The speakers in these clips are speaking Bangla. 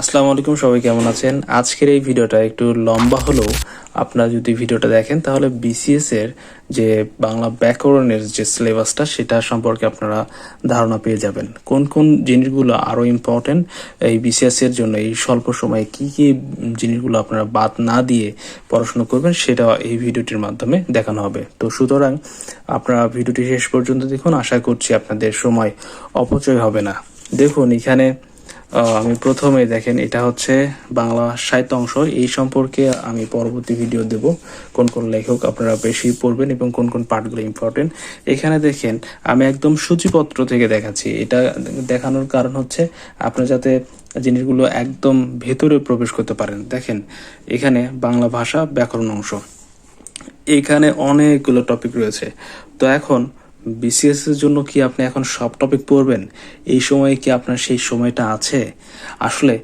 আসসালামু আলাইকুম, সবাই কেমন আছেন? আজকের এই ভিডিওটা একটু লম্বা হলেও আপনারা যদি ভিডিওটা দেখেন, তাহলে বিসিএস এর যে বাংলা ব্যাকরণের যে সিলেবাসটা, সেটা সম্পর্কে আপনারা ধারণা পেয়ে যাবেন। কোন কোন জিনিসগুলো আরও ইম্পর্টেন্ট এই বিসিএস এর জন্য এই স্বল্প সময়ে কি কি জিনিসগুলো আপনারা বাদ না দিয়ে পড়াশোনা করবেন, সেটা এই ভিডিওটির মাধ্যমে দেখানো হবে। তো সুতরাং আপনারা ভিডিওটি শেষ পর্যন্ত দেখুন। আশা করছি আপনাদের সময় অপচয় হবে না। দেখুন, এখানে আমি প্রথমে দেখেন, এটা হচ্ছে বাংলা সাহিত্য অংশ। এই সম্পর্কে আমি পরবর্তী ভিডিও দেব, কোন কোন লেখক আপনারা বেশি পড়বেন এবং কোন কোন পার্টগুলো ইম্পর্টেন্ট এখানে দেখেন, আমি একদম সূচিপত্র থেকে দেখাচ্ছি। এটা দেখানোর কারণ হচ্ছে, আপনারা যাতে জিনিসগুলো একদম ভেতরে প্রবেশ করতে পারেন। দেখেন, এখানে বাংলা ভাষা ব্যাকরণ অংশ। এখানে অনেকগুলো টপিক রয়েছে। তো এখন বিসিএস এর জন্য কি আপনি এখন সব টপিক পড়বেন? এই সময়ে কি আপনার সেই সময়টা আছে? আসলে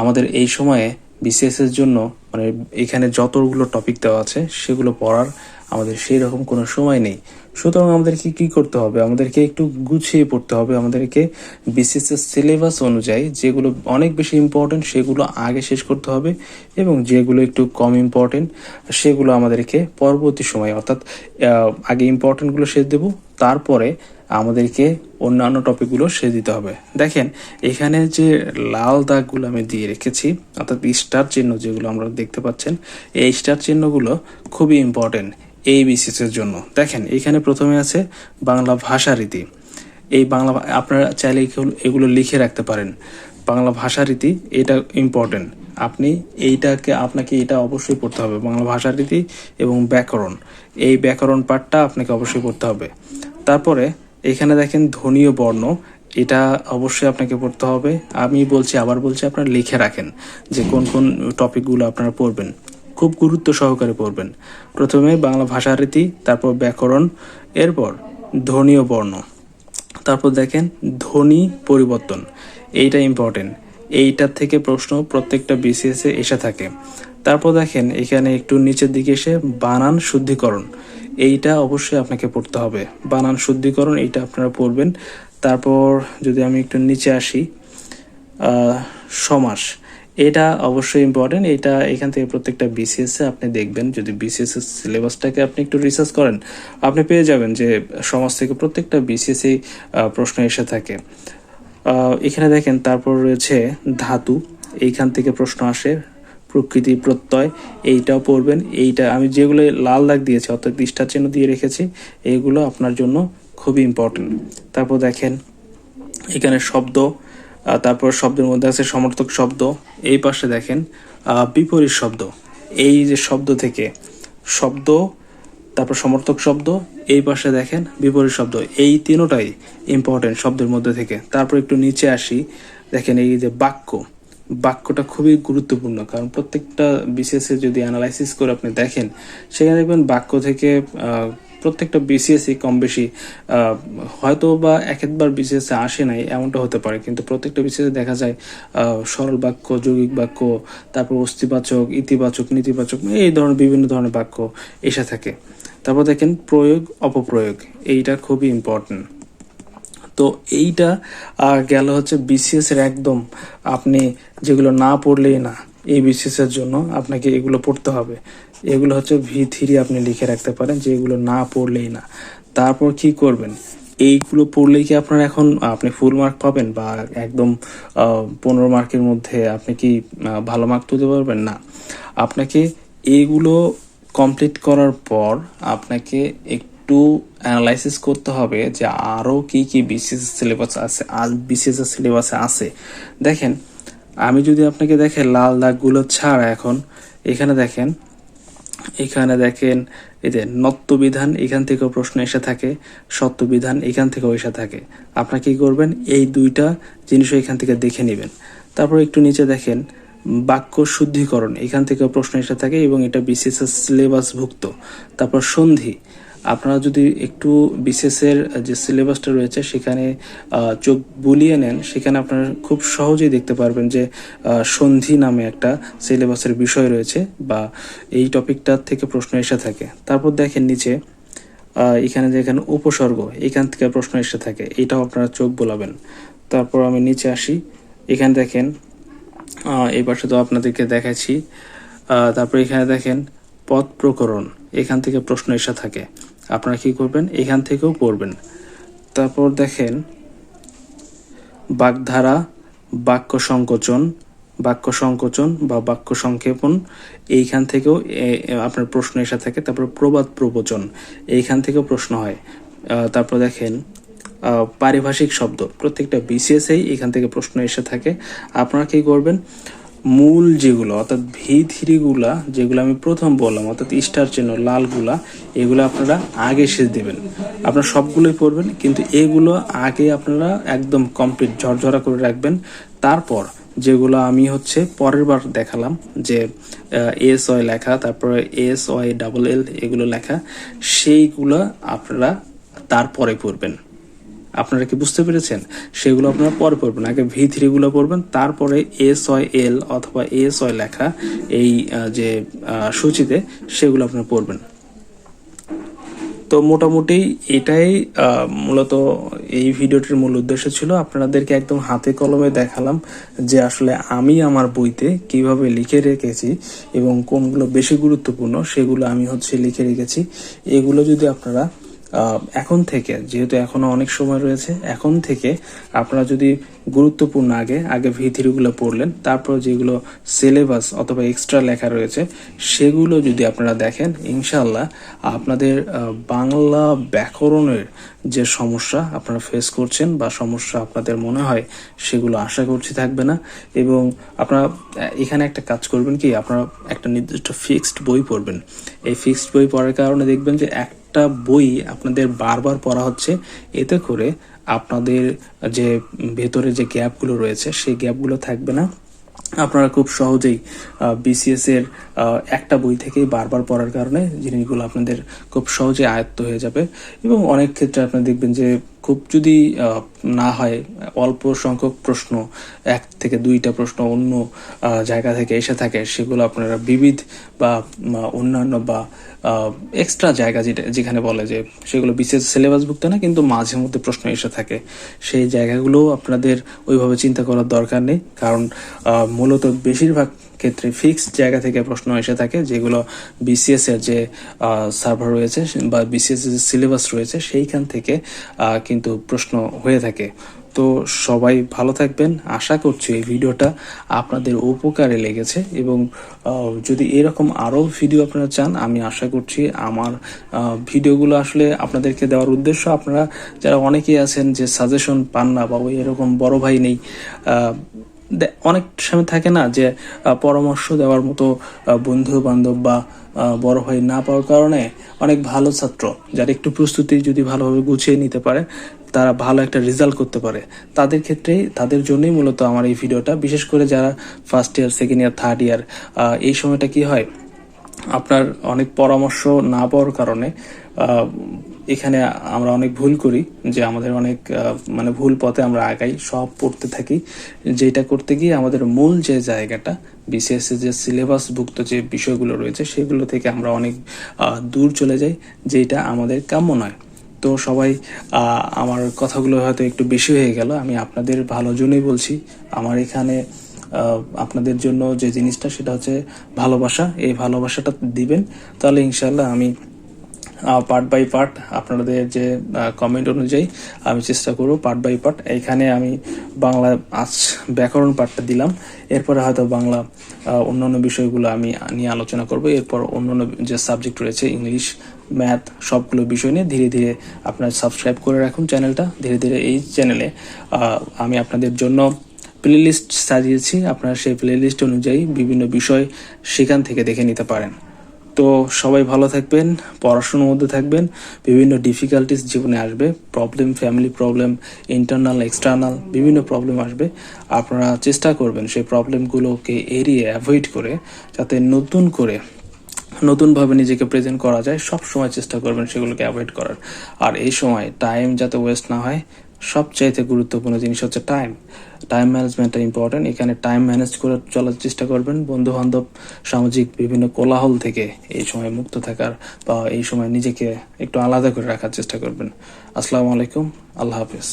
আমাদের এই সময়ে বিসিএস এর জন্য মানে এখানে যতগুলো টপিক দেওয়া আছে, সেগুলো পড়ার আমাদের সেই রকম কোনো সময় নেই। সুতরাং আমাদেরকে কি করতে হবে? আমাদেরকে একটু গুছিয়ে পড়তে হবে। আমাদেরকে বিসিএস এর সিলেবাস অনুযায়ী যেগুলো অনেক বেশি ইম্পর্টেন্ট সেগুলো আগে শেষ করতে হবে এবং যেগুলো একটু কম ইম্পর্টেন্ট সেগুলো আমাদেরকে পরবর্তী সময়, অর্থাৎ আগে ইম্পর্টেন্টগুলো শেষ দেব। তারপরে আমাদেরকে অন্যান্য টপিকগুলো সে দিতে হবে। দেখেন, এখানে যে লাল দাগগুলো আমি দিয়ে রেখেছি, অর্থাৎ স্টার চিহ্ন যেগুলো আমরা দেখতে পাচ্ছেন, এই স্টার চিহ্নগুলো খুবই ইম্পর্টেন্ট এই বিসিএস এর জন্য। দেখেন, এখানে প্রথমে আছে বাংলা ভাষা রীতি। এই বাংলা আপনারা চাইলে এগুলো- লিখে রাখতে পারেন। বাংলা ভাষা রীতি, এটা ইম্পর্টেন্ট আপনি এইটাকে আপনাকে এটা অবশ্যই পড়তে হবে। বাংলা ভাষা রীতি এবং ব্যাকরণ। এই ব্যাকরণ পাঠটা আপনাকে অবশ্যই পড়তে হবে। তারপরে এখানে দেখেন ধ্বনীয় বর্ণ। এটা অবশ্যই আপনাকে পড়তে হবে। আমি বলছি, আবার বলছি, আপনারা লিখে রাখেন যে কোন কোন টপিকগুলো আপনারা পড়বেন। খুব গুরুত্ব সহকারে পড়বেন। প্রথমে বাংলা ভাষা রীতি, তারপর ব্যাকরণ, এরপর ধ্বনীয় বর্ণ। তারপর দেখেন ধ্বনি পরিবর্তন। এইটা ইম্পর্টেন্ট এইটার থেকে প্রশ্ন প্রত্যেকটা বিসিএসে এসে থাকে। তারপর দেখেন, এখানে একটু নিচের দিকে এসে বানান শুদ্ধিকরণ। এইটা অবশ্যই আপনাকে পড়তে হবে। বানান শুদ্ধিকরণ, এইটা আপনারা পড়বেন। তারপর যদি আমি একটু নিচে আসি সমাস। এটা অবশ্যই ইম্পর্টেন্ট এটা এখান থেকে প্রত্যেকটা বিসিএস আপনি দেখবেন। যদি বিসিএস এর সিলেবাসটাকে আপনি একটু রিসার্চ করেন, আপনি পেয়ে যাবেন যে সমাজ থেকে প্রত্যেকটা বিসিএস প্রশ্ন এসে থাকে। এখানে দেখেন, তারপর রয়েছে ধাতু। এইখান থেকে প্রশ্ন আসে প্রকৃতি প্রত্যয়, এইটাও পড়বেন। এইটা আমি যেগুলো লাল দাগ দিয়েছি, অর্থাৎ দৃষ্টার চিহ্ন দিয়ে রেখেছি এইগুলো আপনার জন্য খুবই ইম্পর্টেন্ট তারপর দেখেন, এখানে শব্দ তারপর শব্দের মধ্যে আছে সমর্থক শব্দ, এই পাশে দেখেন বিপরীত শব্দ। এই যে শব্দ থেকে শব্দ, তারপর সমর্থক শব্দ, এই পাশে দেখেন, বিপরীত শব্দ। এই তিনোটাই ইম্পর্টেন্ট শব্দের মধ্যে থেকে। তারপর একটু নিচে আসি, দেখেন এই যে বাক্য। বাক্যটা খুবই গুরুত্বপূর্ণ, কারণ প্রত্যেকটা বিসিএস যদি অ্যানালাইসিস করে আপনি দেখেন, সেখানে দেখবেন বাক্য থেকে প্রত্যেকটা বিসিএস কম বেশি হয়তো বা এক একবার বিসিএস আসে নাই, এমনটা হতে পারে। কিন্তু প্রত্যেকটা বিসিএস দেখা যায় সরল বাক্য, যৌগিক বাক্য, তারপর অস্তিবাচক, ইতিবাচক, নেতিবাচক এই ধরনের বিভিন্ন ধরনের বাক্য এসে থাকে। তারপর দেখেন প্রয়োগ, অপপ্রয়োগ, এইটা খুবই ইম্পর্টেন্ট তো এইটা গেল হচ্ছে বিসিএস এর একদম আপনি যেগুলো না পড়লেই না, এই বিসিএস এর জন্য আপনাকে এগুলো পড়তে হবে। এগুলো হচ্ছে ভি থ্রি আপনি লিখে রাখতে পারেন যে এগুলো না পড়লেই না। তারপর কি করবেন? এইগুলো পড়লেই কি আপনার এখন, আপনি ফুল মার্ক পাবেন বা একদম পনেরো মার্কের মধ্যে আপনি কি ভালো মার্ক তুলতে পারবেন? না। আপনাকে এইগুলো কমপ্লিট করার পর আপনাকে একটু অ্যানালাইসিস করতে হবে যে আরও কি কি বিসিএস সিলেবাস আছে, আর এর সিলেবাসে আছে। দেখেন, আমি যদি আপনাকে দেখেন লাল দাগগুলো ছাড়া এখন, এখানে দেখেন এখানে দেখেন যে নত্যবিধান এখান থেকেও প্রশ্ন এসে থাকে, সত্যবিধান এখান থেকেও এসে থাকে। আপনারা কি করবেন? এই দুইটা জিনিসও এখান থেকে দেখে নেবেন। তারপর একটু নিচে দেখেন, বাক্য শুদ্ধিকরণ এখান থেকেও প্রশ্ন এসে থাকে এবং এটা বিসিএস সিলেবাসভুক্ত তারপর সন্ধি আপনারা যদি একটু বিসিএস এর যে সিলেবাসটা রয়েছে সেখানে চোখ বুলিয়ে নেন, সেখানে আপনারা খুব সহজেই দেখতে পারবেন যে সন্ধি নামে একটা সিলেবাসের বিষয় রয়েছে বা এই টপিকটার থেকে প্রশ্ন এসে থাকে। তারপর দেখেন নিচে এখানে দেখেন উপসর্গ, এখান থেকে প্রশ্ন এসে থাকে, এটাও আপনারা চোখ বোলাবেন। তারপর আমি নিচে আসি, এখানে দেখেন এই পাশে তো আপনাদেরকে দেখাচ্ছি তারপর এখানে দেখেন পদ প্রকরণ, এখান থেকে প্রশ্ন এসে থাকে। আপনারা কি করবেন? এখান থেকেও পড়বেন। তারপর দেখেন, বাগধারা, বাক্য সংকোচন বাক্য সংকোচন বা বাক্য সংক্ষেপণ, এইখান থেকেও আপনার প্রশ্ন এসে থাকে। তারপর প্রবাদ প্রবচন, এইখান থেকেও প্রশ্ন হয়। তারপর দেখেন পারিভাষিক শব্দ, প্রত্যেকটা বিসিএসেই এখান থেকে প্রশ্ন এসে থাকে। আপনারা কি করবেন? মূল যেগুলো, অর্থাৎ ভি থ্রিগুলা যেগুলো আমি প্রথম বললাম, অর্থাৎ স্টার চিহ্ন, লালগুলা, এগুলো আপনারা আগে শেষ দেবেন। আপনারা সবগুলোই পড়বেন, কিন্তু এগুলো আগে আপনারা একদম কমপ্লিট ঝরঝরা করে রাখবেন। তারপর যেগুলো আমি হচ্ছে পরের বার দেখালাম, যে এস ওয়াই লেখা, তারপরে এস ওয়াই ডাবল এল এগুলো লেখা, সেইগুলো আপনারা তারপরে পড়বেন। আপনারা কি বুঝতে পেরেছেন? সেগুলো আপনারা পরে পড়বেন। আগে ভি থ্রি গুলো পড়বেন, তারপরে এস ওয়াই এল অথবা এস ওয়াই লেখা এই যে সূচিতে সেগুলো আপনারা পড়বেন। তো মোটামুটি এটাই মূলত এই ভিডিওটির মূল উদ্দেশ্য ছিল। আপনাদেরকে একদম হাতে কলমে দেখালাম যে আসলে আমি আমার বইতে কীভাবে লিখে রেখেছি এবং কোনগুলো বেশি গুরুত্বপূর্ণ সেগুলো আমি হচ্ছে লিখে রেখেছি। এগুলো যদি আপনারা এখন থেকে, যেহেতু এখনও অনেক সময় রয়েছে, এখন থেকে আপনারা যদি গুরুত্বপূর্ণ আগে আগে ভি গুলো পড়লেন, তারপর যেগুলো সিলেবাস অথবা এক্সট্রা লেখা রয়েছে, সেগুলো যদি আপনারা দেখেন ইনশাল্লাহ আপনাদের বাংলা ব্যাকরণের যে সমস্যা আপনারা ফেস করছেন বা সমস্যা আপনাদের মনে হয়, সেগুলো আশা করছি থাকবে না। এবং আপনারা এখানে একটা কাজ করবেন কি, আপনারা একটা নির্দিষ্ট ফিক্সড বই পড়বেন। এই ফিক্সড বই পড়ার কারণে দেখবেন যে একটা বই আপনাদের বারবার পড়া হচ্ছে। এতে করে আপনাদের যে ভেতরে যে গ্যাপগুলো রয়েছে, সেই গ্যাপগুলো থাকবে না। আপনারা খুব সহজেই বিসিএস এর একটা বই থেকেই বারবার পড়ার কারণে জিনিসগুলো আপনাদের খুব সহজে আয়ত্ত হয়ে যাবে। এবং অনেক ক্ষেত্রে আপনারা দেখবেন যে খুব যদি না হয়, অল্প সংখ্যক প্রশ্ন, এক থেকে দুইটা প্রশ্ন অন্য জায়গা থেকে এসে থাকে, সেগুলো আপনারা বিবিধ বা অন্যান্য বা এক্সট্রা জায়গা যেটা, যেখানে বলে যে সেগুলো বিশেষ সিলেবাসভুক্ত না, কিন্তু মাঝে মধ্যে প্রশ্ন এসে থাকে। সেই জায়গাগুলো আপনাদের ওইভাবে চিন্তা করার দরকার নেই, কারণ মূলত বেশিরভাগ ক্ষেত্রে ফিক্সড জায়গা থেকে প্রশ্ন এসে থাকে, যেগুলো বিসিএস এর যে সার্ভার রয়েছে, বা বিসিএস এর যে সিলেবাস রয়েছে, সেইখান থেকে কিন্তু প্রশ্ন হয়ে থাকে। তো সবাই ভালো থাকবেন। আশা করছি এই ভিডিওটা আপনাদের উপকারে লেগেছে এবং যদি এরকম আরও ভিডিও আপনারা চান, আমি আশা করছি আমার ভিডিওগুলো আসলে আপনাদেরকে দেওয়ার উদ্দেশ্য আপনারা যারা অনেকেই আছেন যে সাজেশন পান না বা ওই এরকম বড় ভাই নেই অনেক সময় থাকে না যে পরামর্শ দেওয়ার মতো বন্ধু বান্ধব বা বড় হয়ে না পাওয়ার কারণে অনেক ভালো ছাত্র, যারা একটু প্রস্তুতি যদি ভালোভাবে গুছিয়ে নিতে পারে, তারা ভালো একটা রেজাল্ট করতে পারে। তাদের ক্ষেত্রেই, তাদের জন্যই মূলত আমার এই ভিডিওটা। বিশেষ করে যারা first year second year third year এই সময়টা কি হয়, আপনার অনেক পরামর্শ না পাওয়ার কারণে এখানে আমরা অনেক ভুল করি, যে আমাদের অনেক মানে ভুল পথে আমরা আগাই, সব পড়তে থাকি। যেটা করতে গিয়ে আমাদের মূল যে জায়গাটা বিসিএস যে সিলেবাসভুক্ত যে বিষয়গুলো রয়েছে, সেগুলো থেকে আমরা অনেক দূর চলে যাই, যেটা আমাদের কাম্য নয়। তো সবাই আমার কথাগুলো হয়তো একটু বেশি হয়ে গেল, আমি আপনাদের ভালোর জন্যই বলছি। আমার এখানে আপনাদের জন্য যে জিনিসটা, সেটা হচ্ছে ভালোবাসা। এই ভালোবাসাটা দিবেন, তাহলে ইনশাল্লাহ আমি পার্ট বাই পার্ট আপনাদের যে কমেন্ট অনুযায়ী আমি চেষ্টা করব পার্ট বাই পার্ট এখানে আমি বাংলা আজ ব্যাকরণ পার্টটা দিলাম। এরপরে হয়তো বাংলা অন্যান্য বিষয়গুলো আমি নিয়ে আলোচনা করব। এরপর অন্যান্য যে সাবজেক্ট রয়েছে ইংলিশ ম্যাথ সবগুলো বিষয় নিয়ে ধীরে ধীরে আপনারা সাবস্ক্রাইব করে রাখুন চ্যানেলটা ধীরে ধীরে এই চ্যানেলে আমি আপনাদের জন্য প্লেলিস্ট সাজিয়েছি। আপনারা সেই প্লেলিস্ট অনুযায়ী বিভিন্ন বিষয় সেখান থেকে দেখে নিতে পারেন। তো সবাই ভালো থাকবেন, পড়াশোনার মধ্যে থাকবেন, বিভিন্ন ডিফিকাল্টিস জীবনে আসবে problem family problem internal external বিভিন্ন প্রবলেম আসবে। আপনারা চেষ্টা করবেন সেই প্রবলেমগুলোকে এড়িয়ে অ্যাভয়েড করে, যাতে নতুন করে, নতুনভাবে নিজেকে প্রেজেন্ট করা যায় সব সময় চেষ্টা করবেন সেগুলোকে অ্যাভয়েড করার। আর এই সময় টাইম যাতে ওয়েস্ট না হয় সবচাইতে গুরুত্বপূর্ণ জিনিস হচ্ছে টাইম টাইম ম্যানেজমেন্টটা ইম্পর্টেন্ট এখানে টাইম ম্যানেজ করে চলার চেষ্টা করবেন। বন্ধু বান্ধব সামাজিক বিভিন্ন কোলাহল থেকে এই সময় মুক্ত থাকার বা এই সময় নিজেকে একটু আলাদা করে রাখার চেষ্টা করবেন। আসসালামু আলাইকুম। আল্লাহ হাফিজ।